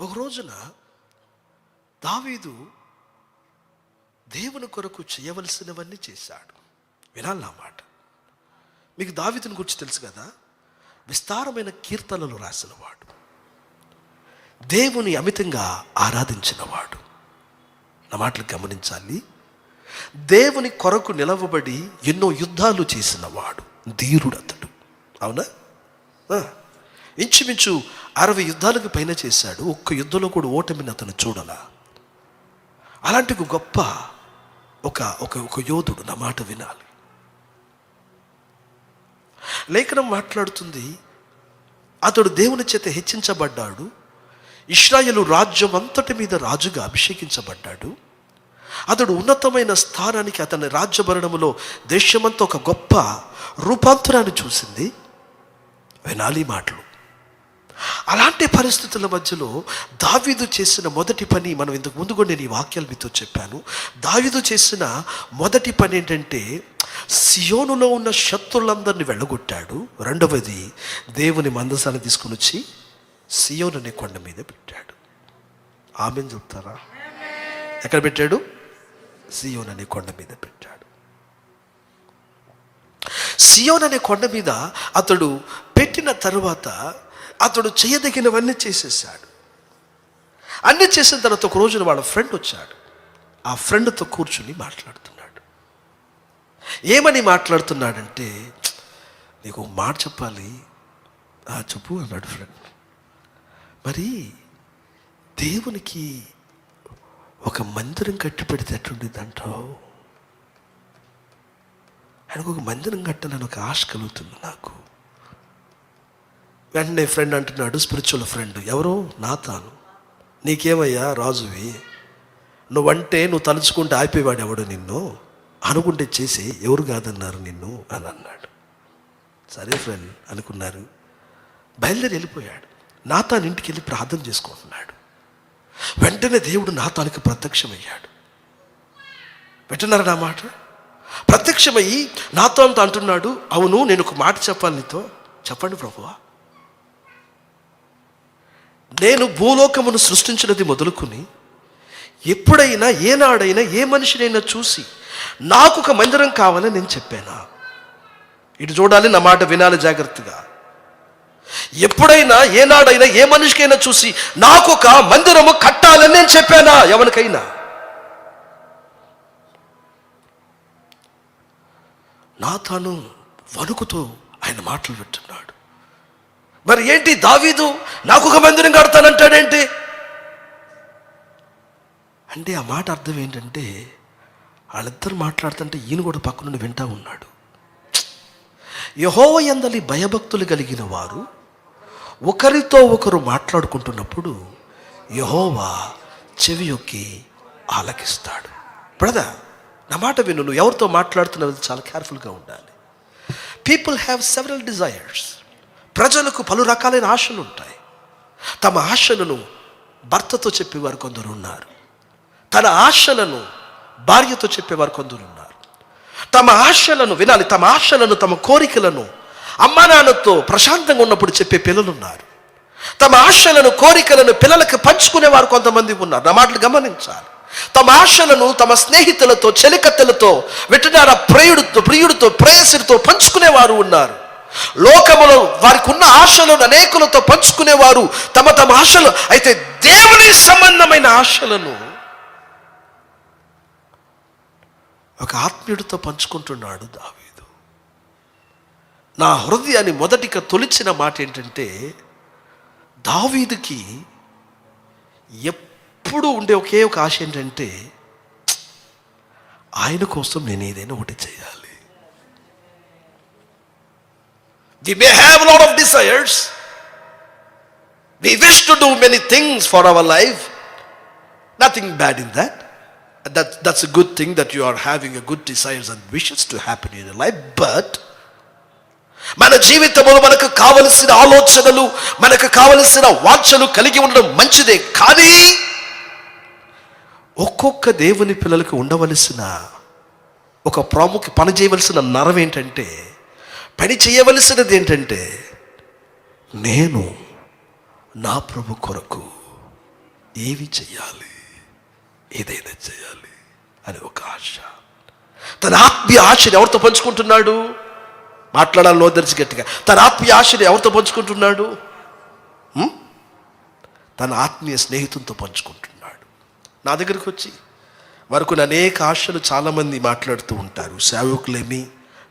ఒక రోజున దావీదు దేవుని కొరకు చేయవలసినవన్నీ చేశాడు. వినాలి నా మాట. మీకు దావీదుని గురించి తెలుసు కదా? విస్తారమైన కీర్తనలు రాసినవాడు. దేవుని అమితంగా ఆరాధించినవాడు. నా మాటలు గమనించాలి. దేవుని కొరకు నిలవబడి ఎన్నో యుద్ధాలు చేసినవాడు. ధీరుడు అతడు అవునా ఇంచుమించు అరవై యుద్ధాలకు పైన చేశాడు. ఒక్క యుద్ధంలో కూడా ఓటమిని అతను చూడలా. అలాంటి ఒక గొప్ప ఒక ఒక ఒక యోధుడు నా మాట వినాలి. లేఖనం మాట్లాడుతుంది అతడు దేవుని చేత హెచ్చించబడ్డాడు. ఇస్రాయేలు రాజ్యం అంతటి మీద రాజుగా అభిషేకించబడ్డాడు. అతడు ఉన్నతమైన స్థానానికి అతని రాజ్యభరణములో దేశమంతా ఒక గొప్ప రూపాంతరాన్ని చూసింది. వినాలి మాటలు. అలాంటి పరిస్థితుల మధ్యలో దావీదు చేసిన మొదటి పని మనం ఇంతకు ముందు కూడా నేను ఈ వాక్యాలు మీతో చెప్పాను. దావీదు చేసిన మొదటి పని ఏంటంటే సియోనులో ఉన్న శత్రులందరినీ వెళ్ళగొట్టాడు. రెండవది దేవుని మందసాన్ని తీసుకుని వచ్చి సియోనుని అనే కొండ మీద పెట్టాడు. ఆమెను చెప్తారా? ఎక్కడ పెట్టాడు? సియోన్ అనే కొండ మీద పెట్టాడు. సియోన్ అనే కొండ మీద అతడు పెట్టిన తరువాత అతడు చేయదగినవన్నీ చేసేసాడు అన్నీ చేసిన తర్వాత ఒక రోజున వాళ్ళ ఫ్రెండ్ వచ్చాడు. ఆ ఫ్రెండ్తో కూర్చుని మాట్లాడుతున్నాడు. ఏమని మాట్లాడుతున్నాడంటే నీకు ఒక మాట చెప్పాలి. "ఆ, చెప్పు అన్నాడు ఫ్రెండ్. మరి దేవునికి ఒక మందిరం కట్టి పెడితే ఎట్టుండిద్ది అంటావు ఆయనకు ఒక మందిరం కట్టాలని ఒక ఆశ కలుగుతుంది నాకు. వెంటనే ఫ్రెండ్ అంటున్నాడు స్పిరిచువల్ ఫ్రెండ్ ఎవరు? నా తాను నీకేమయ్యా? రాజువి. నువ్వంటే నువ్వు తలుచుకుంటే ఆపేవాడు ఎవడు నిన్ను? అనుకుంటే చేసి ఎవరు కాదన్నారు నిన్ను? అని అన్నాడు. సరే ఫ్రెండ్ అనుకున్నారు. బయలుదేరి వెళ్ళిపోయాడు. నాతాను ఇంటికి వెళ్ళి ప్రార్థన చేసుకుంటున్నాడు. వెంటనే దేవుడు నాతానికి ప్రత్యక్షమయ్యాడు. పెట్టినారా నా మాట? ప్రత్యక్షమయ్యి నాతో అంత అంటున్నాడు అవును నేను ఒక మాట చెప్పాలి నీతో. చెప్పండి ప్రభువా. నేను భూలోకమును సృష్టించినది మొదలుకుని ఎప్పుడైనా ఏనాడైనా ఏ మనిషినైనా చూసి నాకు ఒక మందిరం కావాలని నేను చెప్పానా? ఇటు చూడాలి నా మాట వినాలి జాగ్రత్తగా. ఎప్పుడైనా ఏనాడైనా ఏ మనిషికైనా చూసి నాకు ఒక మందిరము కట్టాలని నేను చెప్పానా? ఎవరికైనా. నా తాను వణుకుతో ఆయన మాటలు వింటున్నాడు. మరి ఏంటి దావీదు? నాకు ఒక మందిరం కడతానంటాడేంటి? అంటే ఆ మాట అర్థం ఏంటంటే వాళ్ళిద్దరు మాట్లాడుతుంటే ఈయన కూడా పక్క నుండి వింటా ఉన్నాడు. యహోవ ఎందలి భయభక్తులు కలిగిన వారు ఒకరితో ఒకరు మాట్లాడుకుంటున్నప్పుడు యహోవా చెవి యొక్క ఆలకిస్తాడు. బ్రదర్ నా మాట విను నువ్వు ఎవరితో మాట్లాడుతున్నావు చాలా కేర్ఫుల్గా ఉండాలి. పీపుల్ హ్యావ్ సెవరల్ డిజైర్స్ ప్రజలకు పలు రకాలైన ఆశలు ఉంటాయి. తమ ఆశలను భర్తతో చెప్పేవారు కొందరు ఉన్నారు. తన ఆశలను భార్యతో చెప్పేవారు కొందరు ఉన్నారు. తమ ఆశలను వినాలి తమ ఆశలను తమ కోరికలను అమ్మా నాన్నతో ప్రశాంతంగా ఉన్నప్పుడు చెప్పే పిల్లలు ఉన్నారు తమ ఆశలను కోరికలను పిల్లలకు పంచుకునేవారు కొంతమంది ఉన్నారు. నా మాటలు గమనించాలి. తమ ఆశలను తమ స్నేహితులతో చెలికత్తెలతో వెటనార ప్రేయుడితో ప్రియుడితో ప్రేయసుడితో పంచుకునేవారు ఉన్నారు. లోకములో వారికి ఉన్న ఆశలను అనేకులతో పంచుకునేవారు తమ తమ ఆశలు అయితే దేవుని సంబంధమైన ఆశలను ఒక ఆత్మీయుడితో పంచుకుంటున్నాడు దావీదు. నా హృదయాన్ని మొదటిగా తొలిచిన మాట ఏంటంటే దావీదుకి ఎప్పుడు ఉండే ఒకే ఒక ఆశ ఏంటంటే ఆయన కోసం నేను ఏదైనా ఒకటి చేయాలి. We may have lot of desires we wish to do many things for our life nothing bad in that that. That's a good thing that you are having a good desires and wishes to happen in your మన జీవితంలో మనకు కావలసిన ఆలోచనలు మనకు కావలసిన వాంఛలు కలిగి ఉండడం మంచిదే. కానీ ఒక్కొక్క దేవుని పిల్లలకు ఉండవలసిన ఒక ప్రాముఖ్య పని చేయవలసిన నరం ఏంటంటే పని చేయవలసినది ఏంటంటే నేను నా ప్రభు కొరకు ఏమి చెయ్యాలి ఏదైనా చేయాలి అని ఒక ఆశ. తన ఆత్మీయ ఆశని ఎవరితో పంచుకుంటున్నాడు? మాట్లాడాలి నో గట్టిగా. తన ఆత్మీయ ఆశని ఎవరితో పంచుకుంటున్నాడు? తన ఆత్మీయ స్నేహితులతో పంచుకుంటున్నాడు. నా దగ్గరికి వచ్చి వరకు అనేక ఆశలు చాలామంది మాట్లాడుతూ ఉంటారు. సేవకులేమి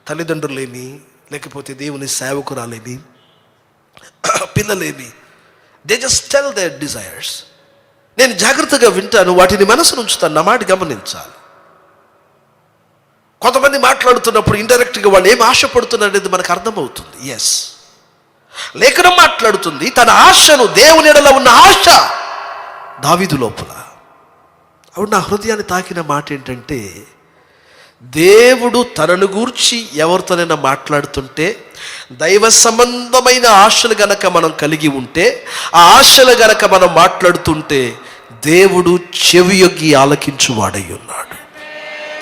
తల్లిదండ్రులేమి లేకపోతే దేవుని సేవకురాలేమి పిల్లలేమి. They just tell their desires నేను జాగ్రత్తగా వింటాను వాటిని మనసును ఉంచుతాను నా మాట గమనించాలి. కొంతమంది మాట్లాడుతున్నప్పుడు ఇండైరెక్ట్గా వాళ్ళు ఏం ఆశపడుతున్నారు అనేది మనకు అర్థమవుతుంది. ఎస్ లేఖనం మాట్లాడుతుంది తన ఆశను దేవుని ఎడల ఉన్న ఆశ దావీదు లోపల. అప్పుడు నా హృదయాన్ని తాకిన మాట ఏంటంటే దేవుడు తనను గూర్చి ఎవరితోనైనా మాట్లాడుతుంటే దైవ సంబంధమైన ఆశలు గనక మనం కలిగి ఉంటే ఆ ఆశలు గనక మనం మాట్లాడుతుంటే దేవుడు చెవి యొగ్గి ఆలకించువాడై ఉన్నాడు.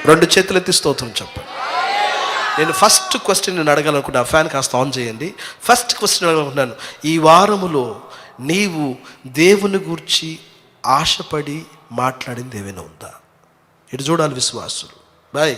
రెండు చేతులు ఎత్తి స్తోత్రం చెప్పండి. నేను ఫస్ట్ క్వశ్చన్ నేను అడగాలనుకుంటా ఫ్యాన్ కాస్త ఆన్ చేయండి. ఫస్ట్ క్వశ్చన్ అడగాలనుకుంటున్నాను. ఈ వారములో నీవు దేవుని గురించి ఆశపడి మాట్లాడింది ఏమైనా ఉందా? ఇటు చూడాలి విశ్వాసులు? బాయ్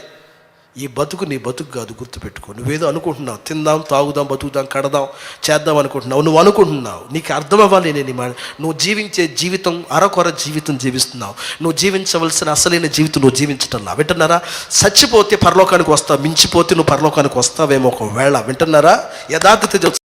ఈ బతుకు నీ బతుకు కాదు గుర్తుపెట్టుకో. నువ్వేదో అనుకుంటున్నావు తిందాం తాగుదాం బతుకుదాం కడదాం చేద్దాం అనుకుంటున్నావు. నువ్వు అనుకుంటున్నావు నీకు అర్థం అవ్వాలి నేను మాట. నువ్వు జీవించే జీవితం అరకొర జీవితం జీవిస్తున్నావు. నువ్వు జీవించవలసిన అసలైన జీవితం నువ్వు జీవించటంలా వింటున్నారా? చచ్చిపోతే పరలోకానికి వస్తావు మించిపోతే నువ్వు పరలోకానికి వస్తావేమో ఒకవేళ. వింటున్నారా? యథార్థత